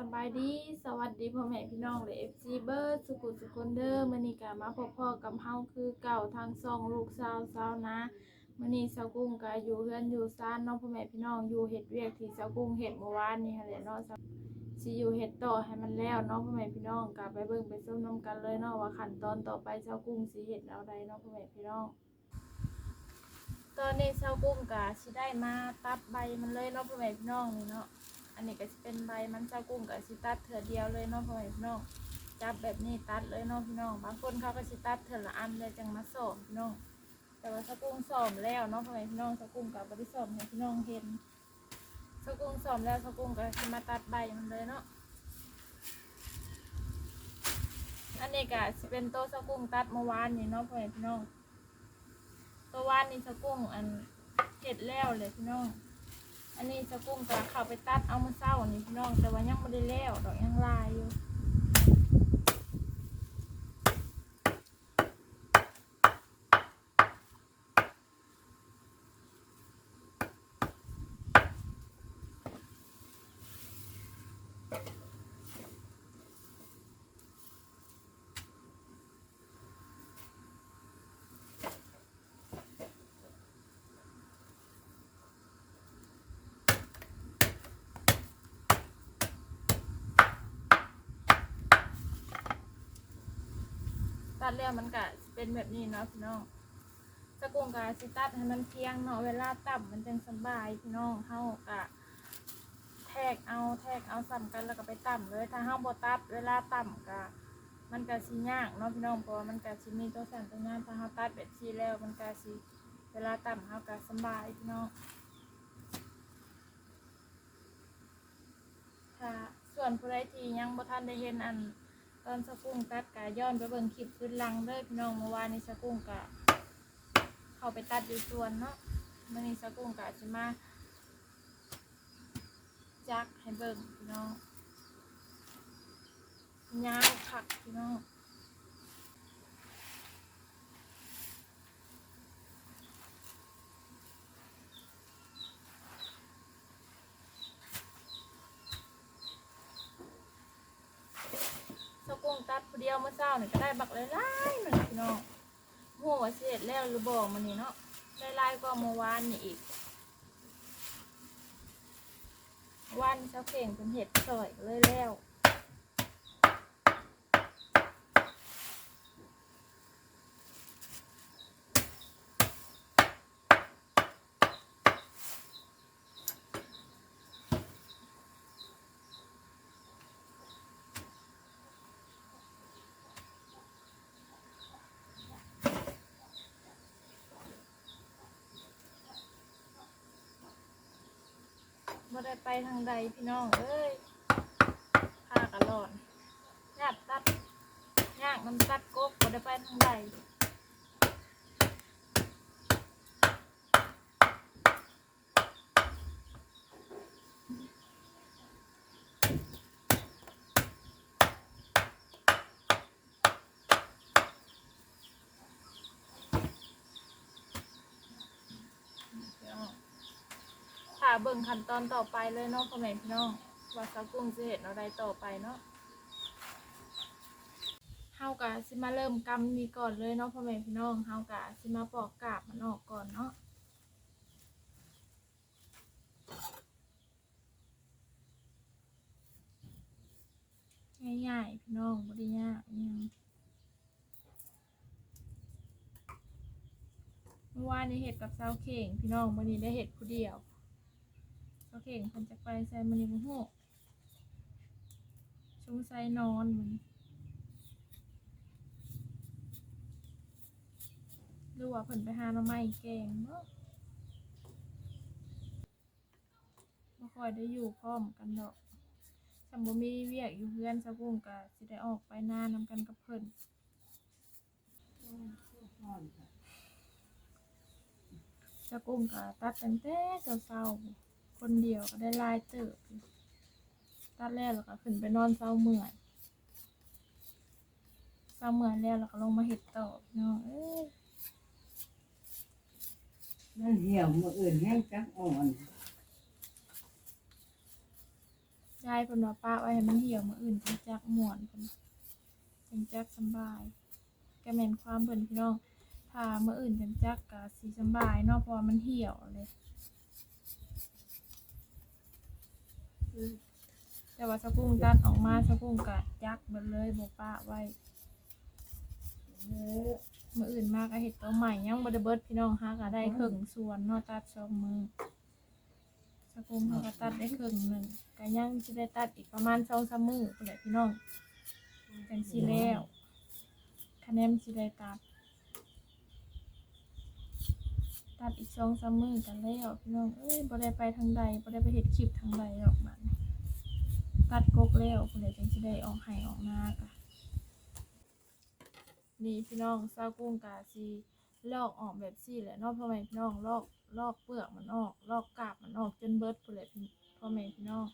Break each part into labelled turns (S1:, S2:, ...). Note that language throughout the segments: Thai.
S1: สบายดีสวัสดีพ่อแม่พี่น้องและเอฟซีเบิร์ดสุขุสุคนเดอร์มื้อนี้ก็มาพบพ่อกับเฮาคือเก่าทางซองลูกสาวสาวนะมื้อนี้สาวกุ้งก็อยู่เฮือนอยู่ซ่านเน้องพ่อแม่พี่น้องอยู่เฮ็ดเวียกที่สาวกุ้งเฮ็ดเมื่อวานนี่หั่นแหละเนาะสิอยู่เฮ็ดต่อให้มันแล้วเนาะพ่อแม่พี่น้องก็ไปเบิ่งไปส้มน้ำกันเลยเนาะว่าขั้นตอนต่อไปสาวกุ้งสิเฮ็ดเอาใดเนาะพ่อแม่พี่น้องตอนนี้เซากุ้งกะสิได้มาตัดใบมันเลยเนาะพ่อแม่พี่น้องนี่เนาะ อันนี้ก็สิเป็นใบมันเซากุ้งกะสิตัดเถื่อเดียวเลยเนาะพ่อแม่พี่น้องจับแบบนี้ตัดเลยเนาะพี่น้อง บางคนเขาก็สิตัดเถื่อละอันเลยจังมาสอมพี่น้อง แต่ว่าเซากุ้งสอมแล้วเนาะพ่อแม่พี่น้องเซากุ้งกับ่ได้สอมให้พี่น้องเห็นเซากุ้งสอมแล้วเซากุ้งก็สิมาตัดใบมันเลยเนาะอันนี้ก็สิเป็นโต๊ะเซากุ้งตัดเมื่อวานนี่เนาะพ่อแม่พี่น้องตัววานนี่สกุ้งอันเห็ดแล้วเลยพี่น้อง อันนี้จะกุ้งกะเข้าไปตัดเอามาเศร้านี่พี่น้องแต่ว่ายังไม่ได้แล้วดอกยังลายอยู่ ตัดแล้วมันก็เป็นแบบนี้เนาะพี่น้องสกุ้งก็สิตัดให้มันเพียงเนาะเวลาตับมันจังสบายพี่น้องเฮากะแทกเอาแทกเอาซ้ำกันแล้วก็ไปต่ำเลย ถ้าเฮาบ่ตัดเวลาต่ำก็มันก็สิยากเนาะพี่น้องเพราะว่ามันก็สิมีตัวสั่นตัวงานถ้าเฮาตัดแบบนี้แล้ว มันก็สิเวลาต่ำเฮาก็สบายพี่น้องค่ะส่วนผู้ใดที่ยังบ่ทันได้เห็นอัน ตอนสกุ้งตัดกะย้อนไปเบิ่งคลิปขึ้นหลังเลยพี่น้องเมื่อวานนี้สกุ้งกะเข้าไปตัดอยู่สวนเนาะมื้อนี้สกุ้งกะจะมาจักให้เบิ่งพี่น้องยาวคักพี่น้องสกุ้งตัด ผู้เดียวเมื่อเช้าเนี่ก็ได้บักหลายๆหนึ่งพี่น้องหัวาเสร็จแล้วหรือบอกมันนี่เนาะได้ไล่ก็เมื่อวานนี่อีก วันเช้าเข่งเป็นเห็ดสอยเลยแล้ว ได้ไปทางใดพี่น้อง เอ้ยพากันหลอนยากตัดยากมันตัดกบก็ได้ไปทางใด เบิ่งขั้นตอนต่อไปเลยเนาะพ่อแม่พี่น้องว่าสากุ้งจะเห็นอะไรต่อไปเนาะเฮากะสิมาเริ่มกำนี้ก่อนเลยเนาะพ่อแม่พี่น้องเฮากะสิมาปอกกาบมันออกก่อนเนาะง่ายๆพี่น้องบ่ได้ยากยังเมื่อวานนี้เห็ดกับเซาเข่งพี่น้องมื้อนี้ได้เห็ดผู้เดียว เขาเก่งคนจะไปใส่มันยังหูชงใส่นอนมันหรือว่าเพิ่นไปหาหน่อไม้แกงเนาะบ่ค่อยได้อยู่พร้อมกันดอกสมบ่มีเวียกอยู่เพื่อนสะกุ้งก็สิได้ออกไปหน้านำกันกับเพิ่นสะกุ้งก็ตัดตั้งแต่เช้าๆ คนเดียวก็ได้หลายเติบอยู่ตัดแล้วแล้วก็ขึ้นไปนอนเศร้าเมื่อยเศร้าเมื่อยแล้วแล้วก็ลงมาเห็ดต่อพี่น้องเอ้ย
S2: นั่นเหี่ยวมืออื่นแห้งจักอ่อน
S1: ยยายเพิ่นว่าป้าไว้ให้มันเหี่ยวมื้ออื่นจังจักม่วนเพิ่นจังจักสำบายก็แม่นความเพิ่นพี่น้องถ้ามื้ออื่นจังจักก็สิสำบายเนาะเพราะว่ามันเหี่ยวเลย แต่ว่าสะกุ้งตัดออกมาสะกุ้งก็จักเบิดเลยบ่ป้าไว้มื้ออื่นมากก็เฮ็ดตัวใหม่ยังบ่ได้เบิดพี่น้องหาก็ได้ครึ่งส่วนเนาะตัดสองมือสะกุ้งเขาก็ตัดได้ครึ่งหนึ่งก็ยังสิได้ตัดอีกประมาณ2-3มื้อพุ่นแหละพี่น้องจังสิแล้วคะแนนสิได้ตัด ตัดอีก2-3มื้อกันแล้วพี่น้องเอ้ยบ่ได้ไปทางใดบ่ได้ไปเฮ็ดคลิปทางใดหรอกบันตัดกกแล้วพุ่นแหละจังสิได้ออกให้ออกหน้ากะนี่พี่น้องซากุ้งกาซีลอกออกแบบซี่แหละนอกพ่อแม่พี่น้องลอกลอกเปลือกมันออก ลอกกาบมันออกจนเบิดพุ่นแหละพี่พ่อแม่พี่น้อง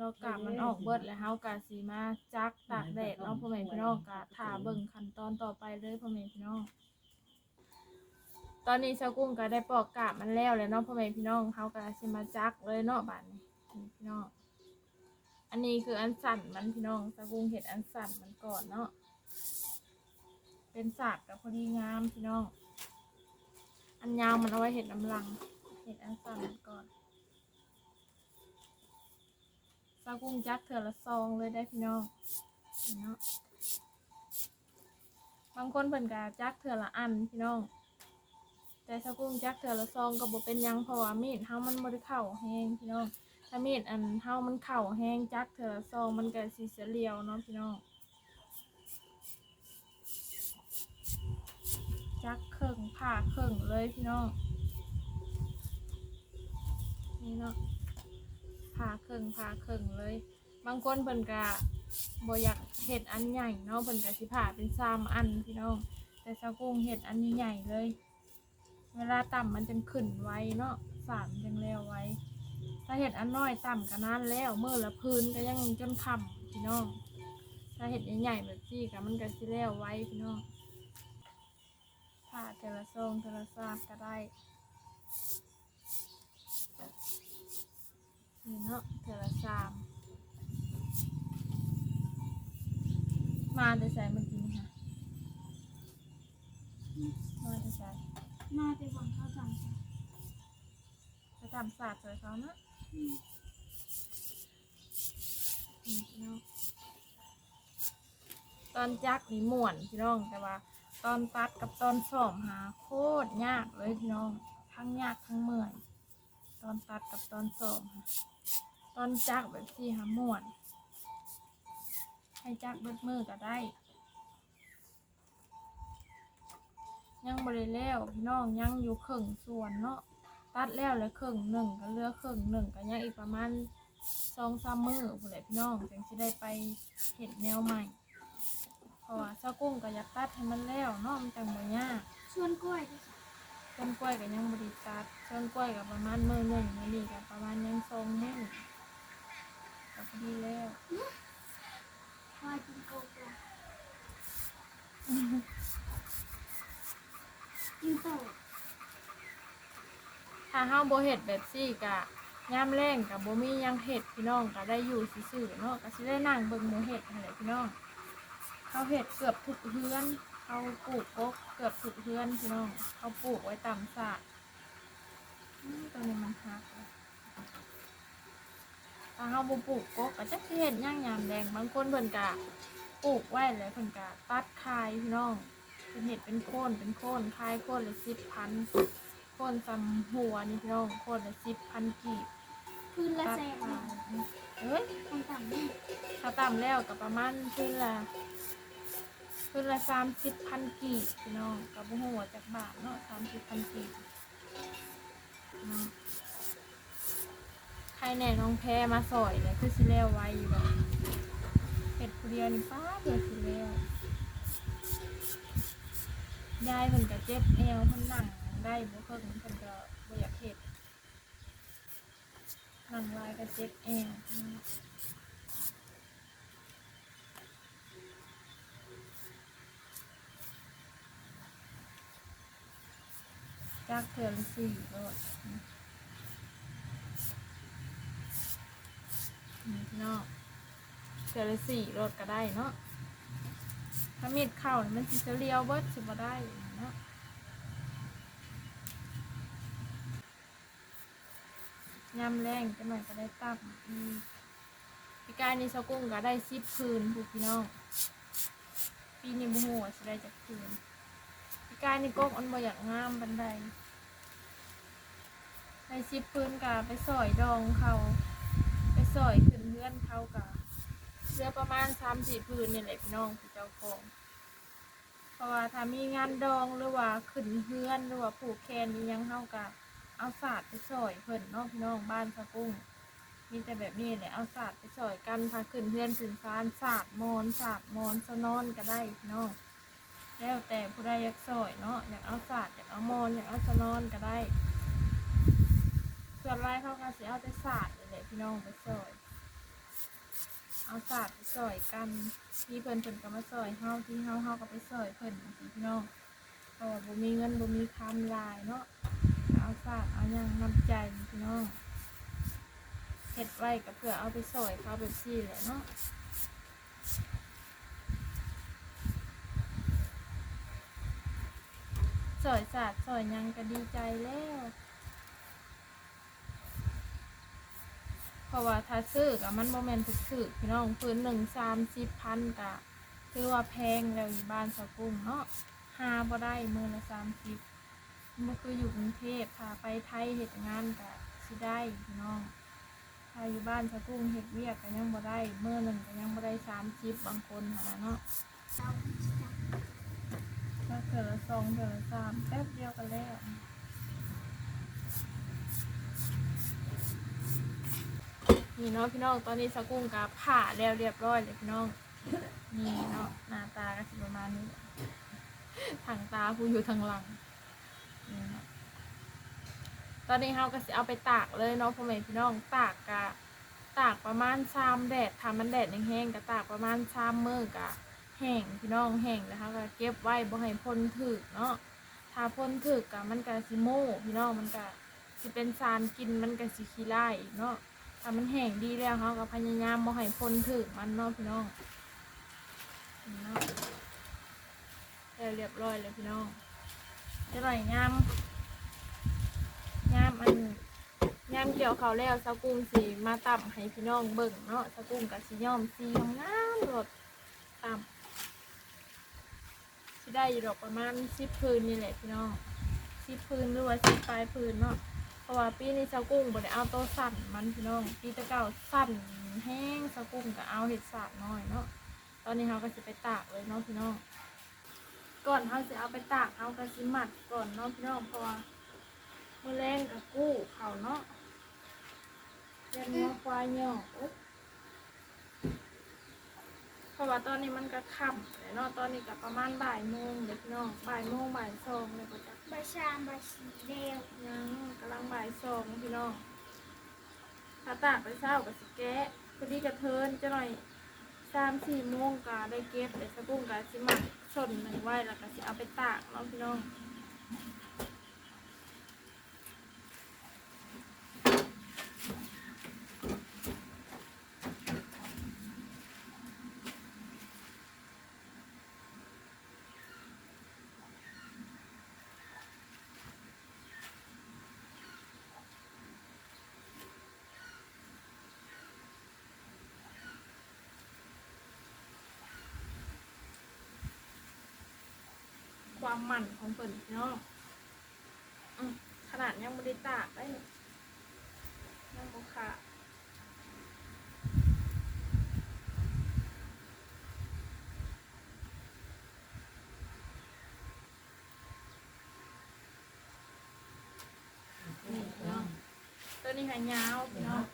S1: ลอกกาบมันออกเบิดแล้วเฮากาซีมาจักตากแดดนาะพ่อแม่พี่น้องกาถ่าเบิ่งขั้นตอนต่อไปเลยพ่อแม่พี่น้อง ตอนนี้ซากุ้งก็ได้ปอกกาบมันแล้วแล้วเนาะพ่อแม่พี่น้องเฮากาซีมาจักเลยเนาะบัดนี้พี่น้อง อันนี้คืออันสั่นมันพี่น้องซากุ้งเห็ดอันสั่นมันก่อนเนาะ เป็นสากกับพอดีงามพี่น้อง อันยาวมันเอาไว้เห็ดน้ำลัง เห็ดอันสั้นมันก่อนซากุ้งจักเถื่อละซองเลยได้พี่น้องเนาะ บางคนเพิ่นกะจักเถื่อละอันพี่น้อง แต่ซากุ้งจักเถื่อละซองก็บ่เป็นหยังเพราะว่ามีดเฮามันบ่ได้เข้าแห้งพี่น้องถ้ามีดอันเฮามันเข้าแห้งจักเถื่อละซองมันก็สิเสียเรียวเนาะพี่น้องจักเครื่องผ่าเครื่องเลยพี่น้องนี่เนาะผ่าเครื่องผ่าเครื่องเลย บางคนเพิ่นกะบ่อยากเห็ดอันใหญ่เนาะเพิ่นกะสิผ่าเป็นสามอันพี่น้อง แต่ซากุ้งเห็ดอันใหญ่ๆเลย เวลาต่ำมันจังขึ้นไวเนาะสามจังแล้วไว้ ถ้าเห็ดอันน้อยต่ำก็นานแล้วเมื่อละพื้นก็ยังจนค่ำพี่น้อง ถ้าเห็ดใหญ่ๆแบบนี้ก็มันก็สิแล้วไว้พี่น้องผ่าเทละซองเทละซากก็ได้นี่เนาะเทละสามมาแต่ใส่เมื่อกี้ค่ะ มา
S2: ไปหวังเขาจังจ้ะ
S1: จะทำศาสตร์สวยเขานะนี่พี่น้องตอนจักนี่ม่วนพี่น้องแต่ว่า ตอนตัดกับตอนสอมหาโคตรยากเลยพี่น้อง ทั้งยากทั้งเมื่อย ตอนตัดกับตอนสอมตอนจักแบบที่หาม่วน ให้จักเบิดมือก็ได้ ยังบริแล้วพี่น้องยังอยู่ครึ่งส่วนเนาะตัดแล้วแล้วครึ่งหนึ่งก็เหลือครึ่งหนึ่งก็ยังอีกประมาณสองสามมือผู้ใดพี่น้องจึงจะได้ไปเห็ดแนวใหม่เพราะว่าเจ้ากุ้งก็อยากตัดให้มันแล้วเนาะมันจังบ่ยาก
S2: ชวนกล้วยด้วยจ้ะ
S1: ต้นกล้วยก็ยังบริตัดต้นกล้วยก็ประมาณมือหนึ่งมือนี่ก็ประมาณยังทรงมือก็พอดีแล้ว
S2: ว่ากินโกโก้ กินโตะ
S1: ถ้าเฮาบ่เฮ็ดแบบซี่ก็ยามแรงก็บ่มีหยังเฮ็ดพี่น้องก็ได้อยู่ซื่อๆเนาะก็สิได้นั่งเบิ่งหมูเฮ็ดนั่นแหละพี่น้องเขาเฮ็ดเกือบทุกเฮือนเขาปลูกกกเกือบทุกเฮือนพี่น้องเขาปลูกไว้ตามสระอืมตัวนี้มันหักแล้วถ้าเฮาบ่ปลูกกกก็จักสิเฮ็ดหยังยามแดงบางคนเพิ่นก็ปลูกไว้แล้วเพิ่นก็ตัดขายพี่น้อง เพิ่นเฮ็ดเป็นโคนเป็นโคนขายโคนละ10,000โคนซำหัวนี่พี่น้องโคนละ10,000กีบ
S2: คืนละ
S1: ตัด
S2: แสน
S1: ขายเอ้ย
S2: ต้องต่ำนี่
S1: ถ้าต่ำแล้วกับประมาณคืนละคืนละสามสิบพันกีบพี่น้องกับหัวาจากบาทเนาะสามสิบพันกีบเนาะใครแน่น้องแพรมาสอยเลยคือสิแล้วไว้อยู่แบบเห็ดผู้เดียวนี่ป้าเดียวสิแล้ว ยายเพิ่นก็เจ็บแอวเพิ่นนั่งได้บ่เพิ่นเพิ่นก็บ่อยากเฮ็ดนั่งลายก็เจ็บแอวพี่น้องจากเทือนสี่รถนองเสือละสี่รถก็ได้เนาะ ถ้ามีดเข่ามันสิจะเลียวเบิดสิบ่ได้เนาะยำแรงจะหน่อยก็ได้ตับอีกพี่กายนี่ชากุ้งก็ได้สิบคืนพูกพี่น้องปีนี้บ่ฮู้ว่าสิได้จักคืนพี่กายนี่กกอันบ่อยากงามบันไดให้สิบคืนกะไปสอยดองเขา ไปสอยขึ้นเพื่อนเขากะ เรือประมาณสามสี่พื้นนี่แหละพี่น้องพี่เจ้าของ เพราะว่าถ้ามีงานดองหรือว่าขึ้นเพื่อนหรือว่าผูกแคนนี่ยังเฮากะเอาศาสตร์ไปสอยเพิ่นนาะพี่น้องบ้านสะกุ้ง มีแต่แบบนี้แหละเอาศาสตร์ไปสอยกันพาขึ้นเพื่อนขึ้นฟานศาสตร์มอนศาสตร์มอนสนอนก็ได้พี่น้องแล้วแต่ผู้ใดอยากสอยเนาะอยากเอาศาสตร์อยากเอามอนอยากเอาสนอนก็ได้ส่วนไรเขาก็สิเอาแต่ศาสตร์นี่แหละพี่น้องไปซอย เอาศาสตร์ไปซอยกันที่เพิ่นเพิ่นก็มาซอยเฮาที่เฮาเฮาก็ไปซอยเพิ่นพี่น้องเพราะว่าบ่มีเงินบ่มีคำลายเนาะเอาศาสตร์เอาหยังน้ำใจพี่น้องเฮ็ดไว้ก็เพื่อเอาไปซอยเขาแบบซี่แหละเนาะซอยศาสตร์ซอยยังก็ดีใจแล้ว เพราะว่าถ้าซื้อกับมันโมเมนต์ถือๆพี่น้องพื้นหนึ่งสามสิบพันกะคือว่าแพงแล้วอยู่บ้านสะกุ้งเนาะหาบ่ได้มือละสามสิบมันคืออยู่กรุงเทพพาไปไทยเหตุงานกะสิได้พี่น้องถ้าอยู่บ้านสะกุ้งเห็ดเวียกก็ยังบ่ได้เมื่อหนึ่งก็ยังบ่ได้สามสิบบางคนหาเนาะ
S2: เราจะ
S1: ถ้าเกิดละสองเกิดละสามแป๊บเดียวกันแล้ว นี่เนาะพี่น้องตอนนี้สกุ้งกับผ่าแล้วเรียบร้อยเลยพี่น้องนี่เนาะหน้าตาก็สิประมาณนี้ทางตาผู้อยู่ทางหลังนี่เนาะตอนนี้เราก็สิเอาไปตากเลยเนาะพ่อแม่พี่น้องตากกะตากประมาณชามแดดทามันแดดแห้งๆก็ตากประมาณชามมือกะแห้งพี่น้องแห้งนะคะก็เก็บไว้บ่ให้พ่นถึกเนาะถ้าพ่นถึกกะมันก็สิโม่พี่น้องมันก็สิเป็นสารกินมันก็สิขี้ไล่เนาะ ถ้ามันแห้งดีแล้วเขาก็พยายามบ่ให้พ้นถึงมันเนาะพี่น้องเนาะแล้วเรียบร้อยเลยพี่น้องจะหน่อยยามยามอันยามเกี่ยวเขาวแล้วสกุ้งสีมาต่ำให้พี่น้องเบิ่งเนาะสกุ้งกับสีย่อมสีงามๆรดต่ำสิได้อยู่ดอกประมาณสิบพื้นนี่แหละพี่น้องสิบพื้นหรือว่าสิบปลายพื้นเนาะ ราะว่าปีนี้เจ้ากุ้งบ่ได้เอาโตสั่นมันพี่น้องปีตะเก่าสั่นแห้งเจ้ากุ้งก็เอาเห็ดสาดน้อยเนาะตอนนี้เราก็จะไปตากเลยเนาะพี่น้องก่อนเราจะเอาไปตากเราก็สิหมัดก่อนเนาะพี่น้องเพราะว่าเมื่อแรงกับกู้เขาเนาะเรียนมาควายย่อโอ๊ะ ราะว่าตอนนี้มันก็ค่ำแล้วเนาะตอนนี้ก็ประมาณบ่ายโมงเด็กพี่น้องบ่ายโมงบ่ายสองเลยก็จะ
S2: บะชามบะชีเดียว
S1: ยังกำลังบ่ายสองพี่น้องถ้าตากไปเช้ากับสิแกะพอดีกระเทินจะหน่อยสามสี่โมงกาได้เก็บแต่สะบุ้งกาสิหมักชนหนึ่งไว้แล้วก็สิเอาไปตากเนาะพี่น้อง ความหมั่นของเปิ่นพี่น้องอืมขนาดยังไม่ได้ตากได้เลยยังบุค่ะตัวนี้หายาวพี่น้อง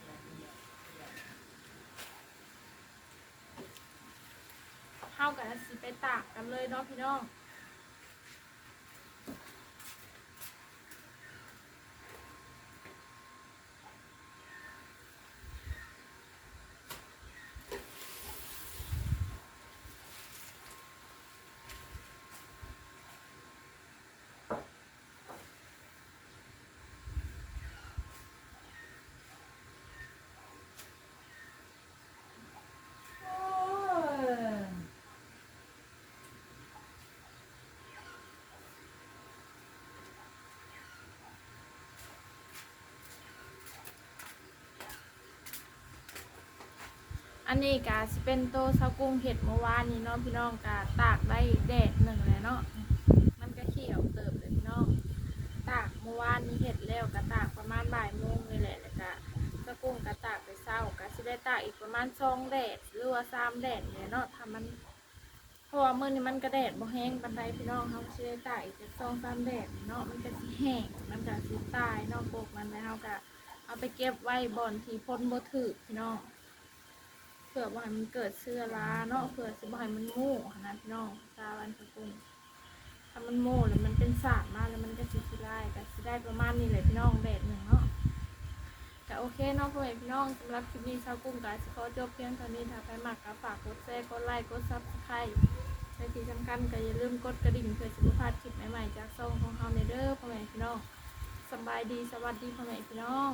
S1: เข้ากันสิไปตากกันเลยเนาะพี่น้อง อันนี้กาสิเป็นโตซากุ้งเห็ดเมื่อวานนี้เนาะพี่น้องกาตากได้แดดหนึ่งเลยเนาะมันก็เขียวเติบเลยพี่น้องตากเมื่อวานนี้เห็ดแล้วก็ตากประมาณบ่ายโมงเลยแหละแล้วก็ซากุ้งก็ตากไปเศร้าก็สิได้ตากอีกประมาณสองแดดหรือว่าสามแดดเนี่ยเนาะถ้ามันเพราะว่ามื้อนี้มันกระแดดบ่แห้งปานใดพี่น้องเขาสิได้ตากอีกจักสองสามแดดเนาะมันก็สิแห้งมันก็สิตายเนาะปกมันแล้วเราก็เอาไปเก็บไว้บ่อนที่พ้นบ่ถึกพี่น้อง เผื่อบ่ให้มันเกิดเชื้อราเนาะเผื่อสิบ่ให้มันโม่หั้นนะพี่น้องซาวันสกุลถ้ามันโม่แล้วมันเป็นสารมากแล้วมันก็สิขี้ไล่ก็สิได้ประมาณนี้แหละพี่น้องแดดหนึ่งเนาะก็โอเคเนาะพ่อแม่พี่น้องสำหรับคลิปนี้ชาวกุ้งก็สิขอจบเพียงเท่านี้ถ้าใครมักก็ฝากกดแชร์กดไลค์กดซับสไครต์และที่สำคัญก็อย่าลืมกดกระดิ่งเพื่อสิบ่พลาดคลิปใหม่ๆจากช่องของเฮาในเด้อพ่อแม่พี่น้องสบายดีสวัสดีพ่อแม่พี่น้อง